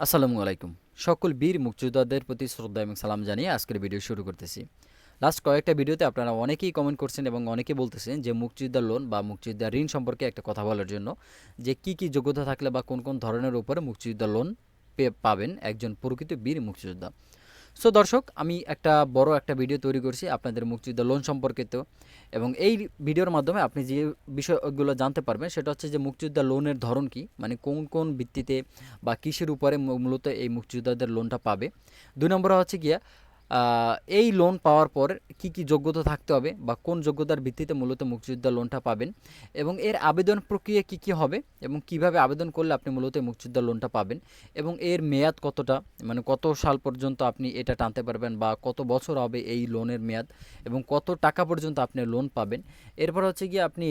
আসসালামু আলাইকুম। সকল বীর মুক্তিযোদ্ধাদের প্রতি শ্রদ্ধা এবং সালাম জানিয়ে আজকের ভিডিও শুরু করতেছি। লাস্ট কয়েকটা ভিডিওতে আপনারা অনেকেই কমেন্ট করছেন এবং অনেকেই বলতেছেন যে মুক্তিযোদ্ধার লোন বা মুক্তিযোদ্ধার ঋণ সম্পর্কে একটা কথা বলার জন্য যে কি কি যোগ্যতা থাকলে বা কোন কোন ধরনের উপরে মুক্তিযোদ্ধা লোন পেয়ে পাবেন একজন প্রকৃত বীর মুক্তিযোদ্ধা। সো দর্শক, আমি একটা বড় একটা ভিডিও তৈরি করছি আপনাদের মুক্তিযুদ্ধ লোন সম্পর্কিত এবং এই ভিডিওর মাধ্যমে আপনি যে বিষয়গুলো জানতে পারবেন, সেটা হচ্ছে যে মুক্তিযোদ্ধা লোনের ধরন কি মানে কোন কোন ভিত্তিতে বা কিসের উপরে মূলত এই মুক্তিযোদ্ধাদের লোনটা পাবে। দুই নম্বর হচ্ছে গিয়া এই লোন পাওয়ার পর কি কি যোগ্যতা থাকতে হবে বা কোন যোগ্যতার ভিত্তিতে মূলত মুক্তিযোদ্ধা লোনটা পাবেন এবং এর আবেদন প্রক্রিয়া কি কি হবে এবং কীভাবে আবেদন করলে আপনি মূলত মুক্তিযোদ্ধা লোনটা পাবেন এবং এর মেয়াদ কতটা? মানে কত সাল পর্যন্ত আপনি এটা টানতে পারবেন বা কত বছর হবে এই লোনের মেয়াদ এবং কত টাকা পর্যন্ত আপনি লোন পাবেন? এরপর হচ্ছে গিয়ে আপনি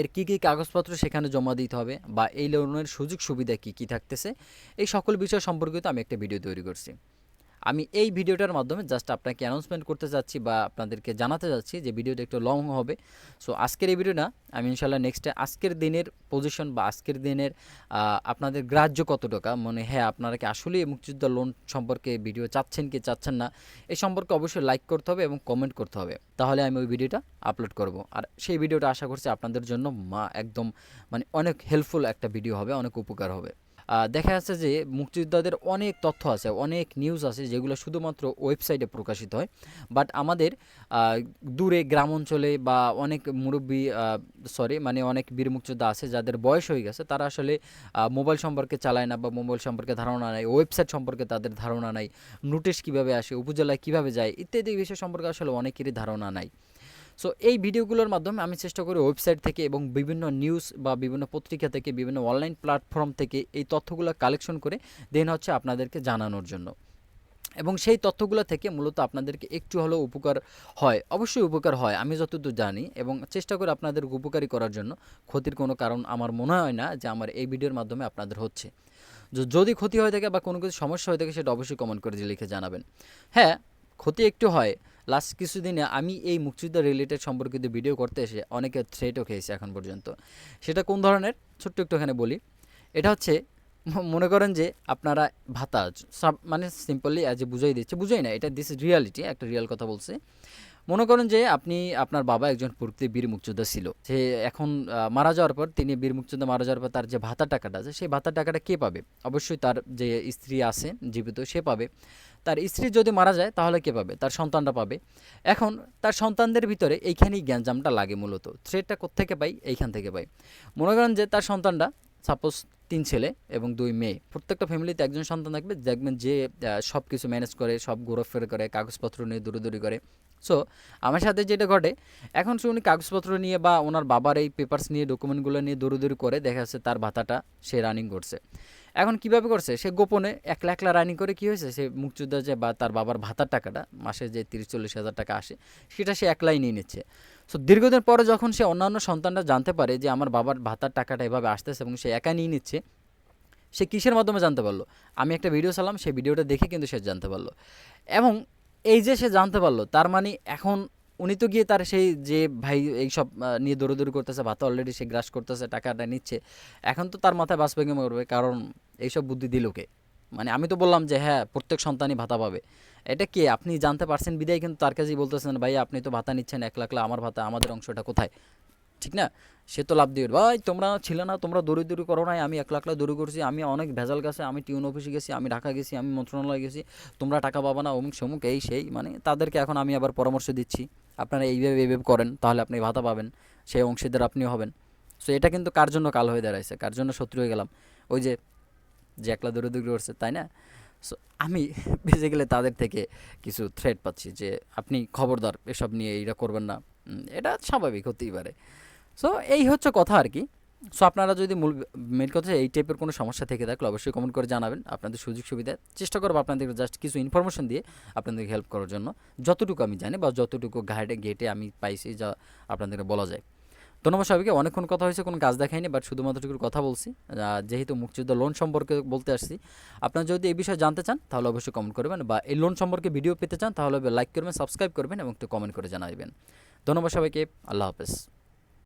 এর কী কী কাগজপত্র সেখানে জমা দিতে হবে বা এই লোনের সুযোগ সুবিধা কী কী থাকতেছে? এই সকল বিষয় সম্পর্কিত আমি একটা ভিডিও তৈরি করছি। আমি এই ভিডিওটার মাধ্যমে জাস্ট আপনাকে অ্যানাউন্সমেন্ট করতে যাচ্ছি বা আপনাদেরকে জানাতে যাচ্ছি যে ভিডিওটা একটু লং হবে। সো আজকের এই ভিডিওটা, আমি ইনশাল্লাহ নেক্সটে আজকের দিনের পজিশন বা আজকের দিনের আপনাদের গ্রাহ্য কত টাকা? মানে হ্যাঁ আপনারা কি আসলেই মুক্তিযুদ্ধ লোন সম্পর্কে ভিডিও চাচ্ছেন কি চাচ্ছেন না এই সম্পর্কে অবশ্যই লাইক করতে হবে এবং কমেন্ট করতে হবে। তাহলে আমি ওই ভিডিওটা আপলোড করব। আর সেই ভিডিওটা আশা করছি আপনাদের জন্য মা, একদম মানে অনেক হেল্পফুল একটা ভিডিও হবে, অনেক উপকার হবে। দেখা যাচ্ছে যে মুক্তিযোদ্ধাদের অনেক তথ্য আছে, অনেক নিউজ আছে যেগুলো শুধুমাত্র ওয়েবসাইটে প্রকাশিত হয়। বাট আমাদের দূরে গ্রাম অঞ্চলে বা অনেক মুরব্বী সরি মানে অনেক বীর মুক্তিযোদ্ধা আছে যাদের বয়স হয়ে গেছে, তারা আসলে মোবাইল সম্পর্কে চালায় না বা মোবাইল সম্পর্কে ধারণা নাই ওয়েবসাইট সম্পর্কে তাদের ধারণা নাই নোটিশ কীভাবে আসে, উপজেলায় কীভাবে যায়, ইত্যাদি বিষয় সম্পর্কে আসলে অনেকেরই ধারণা নাই। সো এই ভিডিওগুলোর মাধ্যমে আমি চেষ্টা করি ওয়েবসাইট থেকে এবং বিভিন্ন নিউজ বা বিভিন্ন পত্রিকা থেকে, বিভিন্ন অনলাইন প্ল্যাটফর্ম থেকে এই তথ্যগুলো কালেকশন করে দেন হচ্ছে আপনাদেরকে জানানোর জন্য। এবং সেই তথ্যগুলো থেকে মূলত আপনাদেরকে একটু হলেও উপকার হয়, অবশ্যই উপকার হয়, আমি যতদূর জানি। এবং চেষ্টা করি আপনাদের উপকারী করার জন্য ক্ষতির কোনো কারণ আমার মনে হয় না যে আমার এই ভিডিওর মাধ্যমে আপনাদের হচ্ছে। যদি ক্ষতি হয়ে থাকে বা কোনো কিছু সমস্যা হয়ে থাকে সেটা অবশ্যই কমেন্ট করে লিখে জানাবেন। হ্যাঁ ক্ষতি একটু হয়। লাস্ট কিছুদিনে আমি এই মুক্তিযুদ্ধ রিলেটেড সম্পর্কিত ভিডিও করতে এসে অনেকে থ্রেটও খেয়েছে এখন পর্যন্ত। সেটা কোন ধরনের? ছোট্ট একটু এখানে বলি। এটা হচ্ছে মনে করেন যে আপনারা ভাতা মানে সিম্পলি আজ বুঝাই দিচ্ছে, বুঝাই না, এটা দিস রিয়ালিটি একটা রিয়াল কথা বলছে। মনে করেন যে আপনি আপনার বাবা একজন প্রকৃতি বীর মুক্তিযোদ্ধা ছিল। সে এখন মারা যাওয়ার পর তিনি বীর মুক্তিযোদ্ধা মারা যাওয়ার পর তার যে ভাতার টাকাটা আছে, সেই ভাতার টাকাটা কে পাবে? অবশ্যই তার যে স্ত্রী আছে, জীবিত, সে পাবে। তার স্ত্রী যদি মারা যায়, তাহলে কে পাবে? তার সন্তানটা পাবে। এখন তার সন্তানদের ভিতরে এইখানেই গ্যাঞ্জামটা লাগে মূলত। থ্রেডটা কোত্থেকে পাই? এইখান থেকে পাই। মনে করেন যে তার সন্তানটা সাপোজ তিন ছেলে এবং দুই মেয়ে, প্রত্যেকটা ফ্যামিলিতে একজন সন্তান থাকবে, দেখবেন যে সব কিছু ম্যানেজ করে, সব ঘোরাফেরা করে, কাগজপত্র নিয়ে দূরে করে। সো আমার সাথে যেটা ঘটে, এখন সে উনি কাগজপত্র নিয়ে বা ওনার বাবার এই পেপার্স নিয়ে ডকুমেন্টগুলো নিয়ে দৌড়ি করে, দেখা যাচ্ছে তার ভাতাটা সে রানিং করছে। এখন কীভাবে করছে? সে গোপনে একলা একলা রানিং করে কি হয়েছে? সে মুক্তিযোদ্ধা যে বা তার বাবার ভাতার টাকাটা, মাসে যে তিরিশ চল্লিশ হাজার টাকা আসে, সেটা সে একলাই নিয়ে নিচ্ছে। সো দীর্ঘদিন পরে যখন সে অন্যান্য সন্তানরা জানতে পারে যে আমার বাবার ভাতার টাকাটা এভাবে আসতেছে এবং সে একা নিয়ে নিচ্ছে, সে কিসের মাধ্যমে জানতে পারল? আমি একটা ভিডিও চালাম সেই ভিডিওটা দেখে কিন্তু সে জানতে পারল। এবং এই যে সে জানতে পারল, তার মানে এখন উনি তো গিয়ে তার সেই যে ভাই এইসব নিয়ে দৌড়দৌড়ি করতেছে, ভাতা অলরেডি সে গ্রাস করতেছে, টাকাটা নিচ্ছে, এখন তো তার মাথায় বাস ভেঙে মরবে, কারণ এইসব বুদ্ধি দিল কে? মানে আমি তো বললাম যে হ্যাঁ প্রত্যেক সন্তানই ভাতা পাবে। এটা কে? আপনি জানতে পারছেন? বিদায় কিন্তু তার কাছেই বলতেছেন, ভাই, আপনি তো ভাতা নিচ্ছেন এক লাখ, আমার ভাতা, আমাদের অংশটা কোথায়? ঠিক না? সে তো লাভ দিয়ে ভাই, তোমরা ছিল না, তোমরা দৌড়ি দৌড়ি করো নাই, আমি এক লাখ লাখ দৌড়ি করছি, আমি অনেক ভেজাল গেছে, আমি টিউন অফিসে গেছি, আমি ঢাকা গেছি, আমি মন্ত্রণালয়ে গেছি, তোমরা টাকা পাবা না অমুক সমুক এই সেই। মানে তাদেরকে এখন আমি আবার পরামর্শ দিচ্ছি। আপনারা এইভাবে এইভাবে করেন, তাহলে আপনি ভাতা পাবেন, সেই অংশীদার আপনিও হবেন। সো এটা কিন্তু কার জন্য কাল হয়ে দাঁড়াইছে? কার জন্য শত্রু হয়ে গেলাম? ওই যে যে একলা দৌড়ে দৌড়ে করছে, তাই না? সো আমি বেঁচে গেলে তাদের থেকে কিছু থ্রেট পাচ্ছি যে, আপনি খবরদার, এসব নিয়ে এইটা করবেন না। এটা স্বাভাবিক হতেই পারে। সো এই হচ্ছে কথা আর কি। সো আপনারা যদি মূল মেন কথা এই টাইপের কোনো সমস্যা থেকে থাকলে অবশ্যই কমেন্ট করে জানাবেন। আপনাদের সুযোগ সুবিধা। চেষ্টা করব আপনাদের জাস্ট কিছু ইনফরমেশন দিয়ে আপনাদেরকে হেল্প করার জন্য। যতটুকু আমি জানি বা যতটুকু গাইডে গেটে আমি পাইছি যা আপনাদেরকে বলা যায়। ধন্যবাদ সবাইকে। অনেকক্ষণ কথা হয়েছে, কোনো কাজ দেখায়নি বাট শুধুমাত্র টুকুর কথা বলছি। যেহেতু মুক্তিযুদ্ধ লোন সম্পর্কে বলতে আসছি। আপনারা যদি এই বিষয়ে জানতে চান, তাহলে অবশ্যই কমেন্ট করবেন বা এই লোন সম্পর্কে ভিডিও পেতে চান, তাহলে লাইক করবেন সাবস্ক্রাইব করবেন এবং একটু কমেন্ট করে জানাবেন ধন্যবাদ সবাইকে। আল্লাহ হাফেজ।